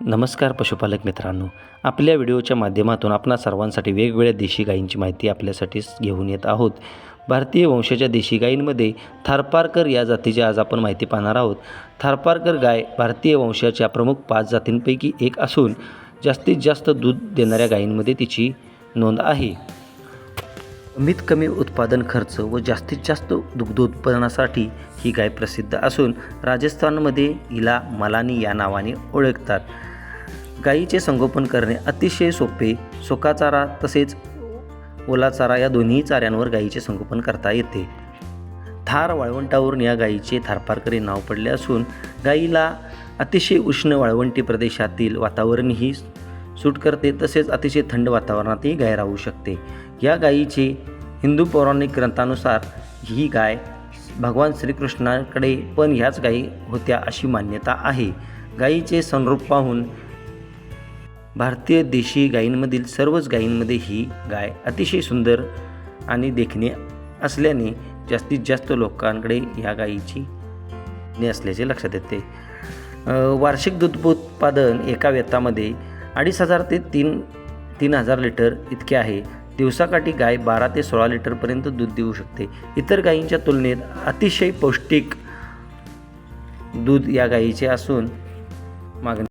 नमस्कार पशुपालक मित्रांनो. आपल्या व्हिडिओच्या माध्यमातून आपणा सर्वांसाठी वेगवेगळ्या देशी गायींची माहिती आपल्यासाठी घेऊन येत आहोत. भारतीय वंशाच्या देशी गायींमध्ये थारपारकर या जातीची आज आपण माहिती पाहणार आहोत. थारपारकर गाय भारतीय वंशाच्या प्रमुख पाच जातींपैकी एक असून जास्तीत जास्त दूध देणाऱ्या गायींमध्ये तिची नोंद आहे. कमीत कमी उत्पादन खर्च व जास्तीत जास्त दुग्धोत्पादनासाठी ही गाय प्रसिद्ध असून राजस्थानमध्ये हिला मलानी या नावाने ओळखतात. गाईचे संगोपन करणे अतिशय सोपे सुका चारा तसेच ओला चारा या दोन्ही चाऱ्यांवर गाईचे संगोपन करता येते. थार वाळवंटावरून या गाईचे थारपारकरी नाव पडले असून गाईला अतिशय उष्ण वाळवंटी प्रदेशातील वातावरणही सूट करते तसेच अतिशय थंड वातावरणातही गाय राहू शकते. या गायीचे हिंदू पौराणिक ग्रंथानुसार ही गाय भगवान श्रीकृष्णाकडे पण ह्याच गायी होत्या अशी मान्यता आहे. गायीचे संरूप पाहून भारतीय देशी गायींमधील सर्वच गायींमध्ये ही गाय अतिशय सुंदर आणि देखणे असल्याने जास्तीत जास्त लोकांकडे ह्या गायीची ने असल्याचे लक्षात येते. वार्षिक दूध उत्पादन एका व्यतामध्ये अडीच हजार ते तीन तीन हजार लिटर इतके आहे. दिवसाकाठी गाय बारा ते सोळा लिटरपर्यंत दूध देऊ शकते. इतर गायींच्या तुलनेत अतिशय पौष्टिक दूध या गायीचे असून मागणी